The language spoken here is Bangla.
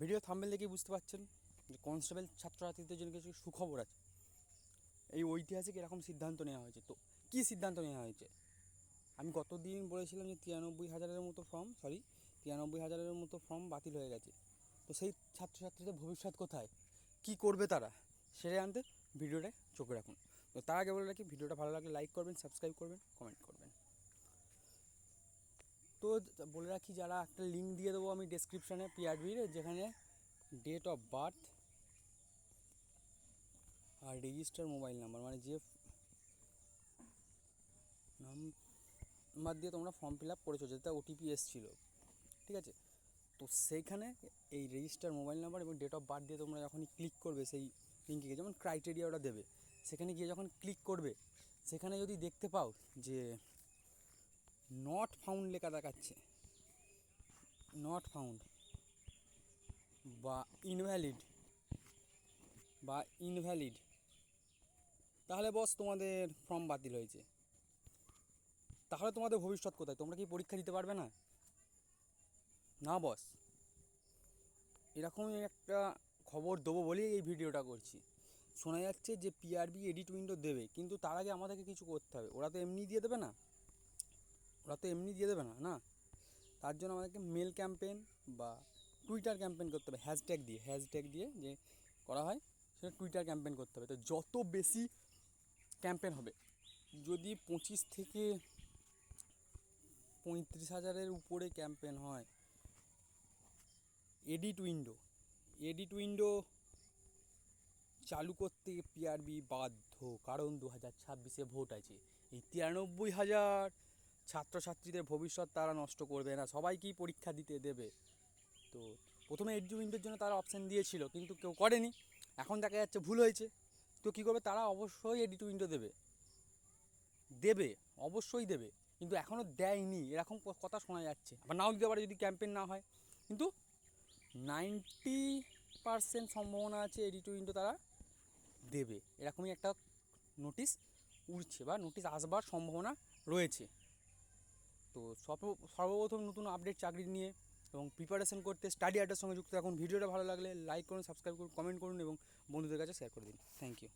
ভিডিও থাম্বেল দেখেই বুঝতে পারছেন যে কনস্টেবল ছাত্রছাত্রীদের জন্য কিছু সুখবর আছে। এই ঐতিহাসিক এরকম সিদ্ধান্ত নেওয়া হয়েছে। তো কী সিদ্ধান্ত নেওয়া হয়েছে? আমি গতদিন বলেছিলাম যে তিরানব্বই হাজারের মতো ফর্ম সরি তিরানব্বই হাজারের মতো ফর্ম বাতিল হয়ে গেছে। তো সেই ছাত্রছাত্রীদের ভবিষ্যৎ কোথায়? কি করবে তারা? সেরে আনতে ভিডিওটা চোখে রাখুন। তো তার আগে বলে রাখি, ভিডিওটা ভালো লাগলে লাইক করবেন সাবস্ক্রাইব করবেন কমেন্ট করবেন। তো বলে রাখি, যারা একটা লিঙ্ক দিয়ে দেবো আমি ডেসক্রিপশানে পিআরবির যেখানে ডেট অফ বার্থ আর রেজিস্টার মোবাইল নাম্বার মানে যে নাম্বার দিয়ে তোমরা ফর্ম ফিল আপ করেছ, যেটা ওটিপি এসেছিল, ঠিক আছে? তো সেইখানে এই রেজিস্টার মোবাইল নাম্বার এবং ডেট অফ বার্থ দিয়ে তোমরা যখনই ক্লিক করবে সেই লিঙ্কে গিয়ে যেমন ক্রাইটেরিয়া ওটা দেবে, সেখানে গিয়ে যখন ক্লিক করবে, সেখানে যদি দেখতে পাও যে নট ফাউন্ড লেখা দেখাচ্ছে। নট ফাউন্ড বা ইনভ্যালিড। বা ইনভ্যালিড। তাহলে বস তোমাদের ফর্ম বাতিল হয়েছে। তাহলে তোমাদের ভবিষ্যৎ কোথায়? তোমরা কি পরীক্ষা দিতে পারবে না? না বস। এরকমই একটা খবর দেবো বলেই এই ভিডিওটা করছি। শোনা যাচ্ছে যে পিআরবি এডিট উইন্ডো দেবে, কিন্তু তার আগে আমাদেরকে কিছু করতে হবে। ওরা তো এমনি দিয়ে দেবে না? ওরা তো এমনি দিয়ে দেবে না না? তার জন্য আমাদেরকে মেল ক্যাম্পেন বা টুইটার ক্যাম্পেন করতে হবে হ্যাশট্যাগ দিয়ে হ্যাশট্যাগ দিয়ে যে করা হয়, সেটা টুইটার ক্যাম্পেন করতে হবে। তো যত বেশি ক্যাম্পেন হবে, যদি পঁচিশ থেকে পঁয়ত্রিশ হাজারের উপরে ক্যাম্পেন হয় এডিট উইন্ডো এডিট উইন্ডো চালু করতে পিআরবি বাধ্য, কারণ দু হাজার ছাব্বিশে ভোট আছে। এই তিরানব্বই হাজার ছাত্রছাত্রীদের ভবিষ্যৎ তারা নষ্ট করবে না, সবাইকেই পরীক্ষা দিতে দেবে। তো প্রথমে এডিট উইন্ডোর জন্য তারা অপশান দিয়েছিল, কিন্তু কেউ করেনি। এখন দেখা যাচ্ছে ভুল হয়েছে। তো কী করবে? তারা অবশ্যই এডিট দেবে। দেবে, অবশ্যই দেবে, কিন্তু এখনও দেয়নি। এরকম কথা শোনা যাচ্ছে। আবার নাও দিতে পারে যদি ক্যাম্পেন না হয়। কিন্তু নাইনটি পারসেন্ট সম্ভাবনা আছে এডিট তারা দেবে। এরকমই একটা নোটিশ উঠছে বা নোটিশ আসবার সম্ভাবনা রয়েছে। তো সর্ব, সর্বপ্রথম নতুন আপডেট চাকরি নিয়ে এবং প্রিপারেশন করতে স্টাডি আড্ডার সঙ্গে যুক্ত এখন ভিডিওটা ভালো লাগলে লাইক করুন সাবস্ক্রাইব করুন কমেন্ট করুন এবং বন্ধুদের কাছে শেয়ার করে দিন। Thank you